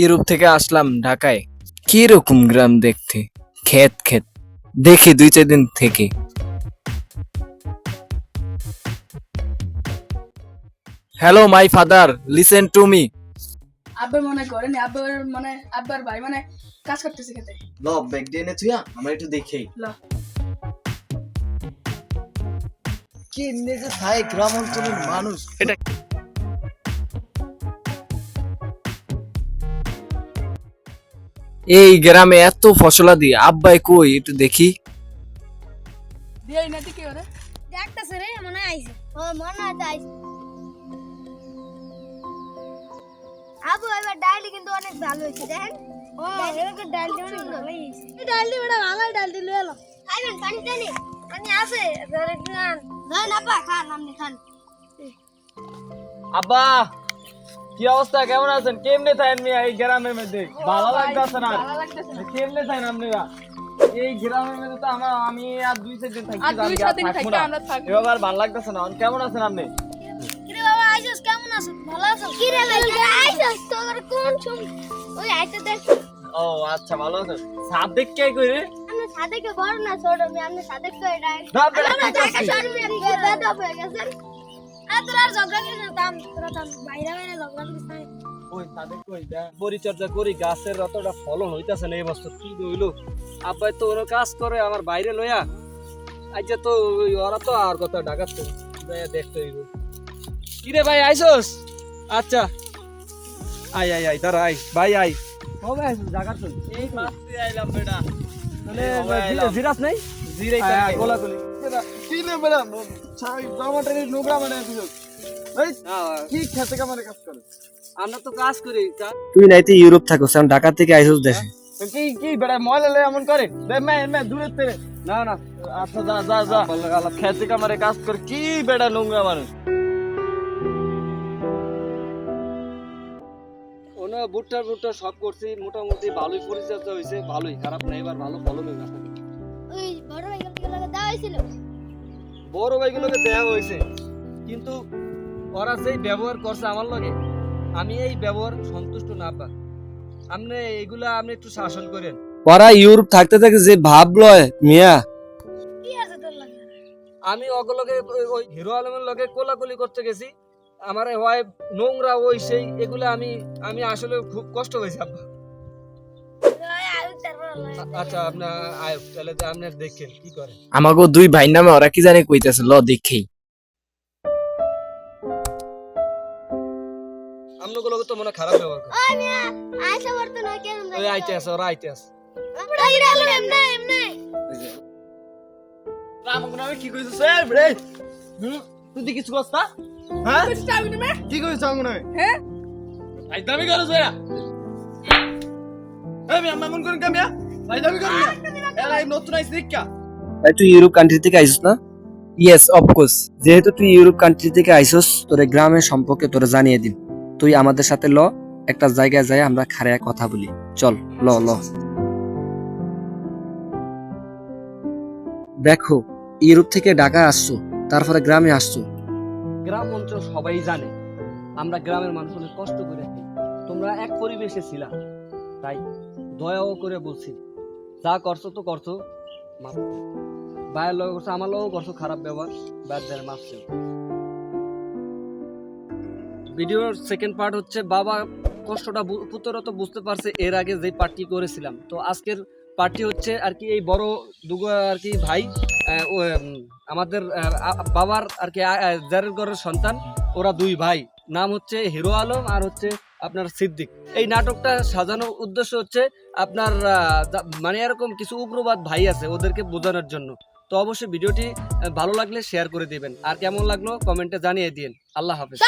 Europe থেকে আসলাম ঢাকায়। কি রকম গ্রাম দেখতে? খেত খেত দেখি দুই চার দিন থেকে। Hello my father listen to me আব্বা মনে করেন আব্বার মানে আব্বার ভাই মানে কাজ করতেছে খেতে। ল ব্যাগ দিয়ে এনে তুইয়া আমরা একটু দেখেই ল। কি নিজে থাই গ্রাম অঞ্চলের মানুষ। এটা এই গ্রামে এত ফসলাদি আব্বাই কই একটু দেখি। কি করে রে মনে আইছে। ও মনে হয় তো আবু এবার ডালটি কিন্তু অনেক ভালো হয়েছে দেখেন। ও এরকম ডালটি অনেক ভালো হয়েছে। এই বড় ভালো ডালটি লয়ে এলো খাইবেন পানি টানি। পানি আছে ধর খান না না পা খান আপনি খান। আব্বা! কি অবস্থা? কেমন আছেন? কেমনে থাকেন মিয়া এই গ্রামের মধ্যে? ভালো লাগতেছে না? ভালো লাগতেছে না। কেমনে থাকেন আপনারা? এই গ্রামের মধ্যে তো আমার আমি আর দুই চার দিন থাকি আর দুই চার দিন থাকি আমরা থাকব। এবার ভালো লাগতেছে না? কেমন আছেন আপনি? কিরে বাবা আইছস কেমন আছো ভালো আছো কিরে ভাই আইছস তোর কোন ছুম ওই আইতে দেখ ও আচ্ছা ভালো আছেন? সাপ দেখকে কই রে? আমরা সাদেকে বড় না ছোট আমি আমরা সাদেক এটা না, ঢাকা আছে। শহরে আমি বেদা হয়ে গেছেন পরিচর্যা করি গাছের অতটা ফলন হইতাছে না এই বছর কি হইল? আব্বাই তো ওরা কাজ করে আমার বাইরে লইয়া আচ্ছা তো ওরা তো আর কথা ডাকাচ্ছে যাইয়া দেখতে হইব। কি রে ভাই আইছস আচ্ছা। আই আই আই দাঁড়া আই ভাই আই কবে তো এই মাত্রই আইলাম বেটা। মানে জিরাস নাই? জিরাই গোলা। গুলি কি নে বেড়া ছাই জামাটা নোংরা মানে দিছো কি খেতে কামারে কাজ করে? আমরা তো কাজ করি তুই নাই তুই ইউরোপ থাকোস এখন ঢাকা থেকে আইসোস দেশে কি কি বেটা ময়লা লয়ে এমন করে? দে মে মে দূরে তেরে না না। আচ্ছা যা যা যা। খেতে কামারে কাজ করে? কি বেটা নোংরা মানুষ? ওনা ভুট্টা ভুট্টা সব করছি মোটামুটি ভালোই পরিচর্যা হয়েছে ভালোই। খারাপ না এবার ভালো ফলন হয়ে হয়েছিল বড় ভাইগুলোকে দেওয়া হয়েছে। কিন্তু ওরা যেই ব্যবহার করছে আমার লগে আমি এই ব্যবহার সন্তুষ্ট না পা আপনি এইগুলা আপনি একটু শাসন করেন। ওরা ইউরোপ থাকতে থাকে যে ভাব লয় মিয়া। আমি ওগুলোকে ওই- হিরো আলমের লগে কোলাকুলি করতে গেছি। আমার হয় নোংরা ওই সেই এগুলো আমি আমি আসলে খুব কষ্ট হয়েছে আব্বা। আচ্ছা আপনার আয় তাহলে তো আপনার দেখেন কি করে আমাকে দুই ভাই নামে ওরা কি জানে কইতেছে ল দেখেই আপনাগুলো তো মনে খারাপ ব্যবহার করে। ওই মিয়া আইসা বর্ত না কেন ওই আইতে আছে ওরা আইতে আছে। এমনে এমনে নামে কি কইছিস এ রে। হুম? তুই কি কিছু করছ না? হ্যাঁ? কি কইছিস নামে? হ্যাঁ? এরা কামিয়া এরা এই নতুন তুই ইউরোপ কান্ট্রি থেকে আইসোস না? ইয়েস অফকোর্স যেহেতু তুই ইউরোপ কান্ট্রি থেকে আইসোস তোর গ্রামের সম্পর্কে তোরে জানিয়ে দিন তুই আমাদের সাথে ল একটা জায়গায় যাই আমরা খাড়ায় কথা বলি। চল ল ল। দেখো ইউরোপ থেকে ঢাকা আসছো তারপরে গ্রামে আসছো। গ্রাম অঞ্চল সবাই জানে আমরা গ্রামের মানুষ অনেক কষ্ট করে তোমরা এক পরিবেশে ছিলা তাই দয়াও করে বলছি। যা করছ তো করছ। ভাইয়ের লগে করছ, আমার লগেও করছ খারাপ ব্যবহার। ব্যাট দেয় ভিডিওর সেকেন্ড পার্ট হচ্ছে, বাবা কষ্টটা পুত্ররা তো বুঝতে পারছে এর আগে যে পার্টি করেছিলাম। তো আজকের পার্টি হচ্ছে আর কি এই বড় দুগো আর কি ভাই আমাদের বাবার আর কি জারের ঘরের সন্তান, ওরা দুই ভাই। নাম হচ্ছে হিরো আলম আর হচ্ছে আপনার সিদ্দিক। এই নাটকটা সাজানোর উদ্দেশ্য হচ্ছে আপনার মানে এরকম কিছু উগ্রবাদ ভাই আছে ওদেরকে বোঝানোর জন্য। তো অবশ্যই ভিডিওটি ভালো লাগলে শেয়ার করে দিবেন। আর কেমন লাগল কমেন্টে জানিয়ে দিন। আল্লাহ হাফেজ।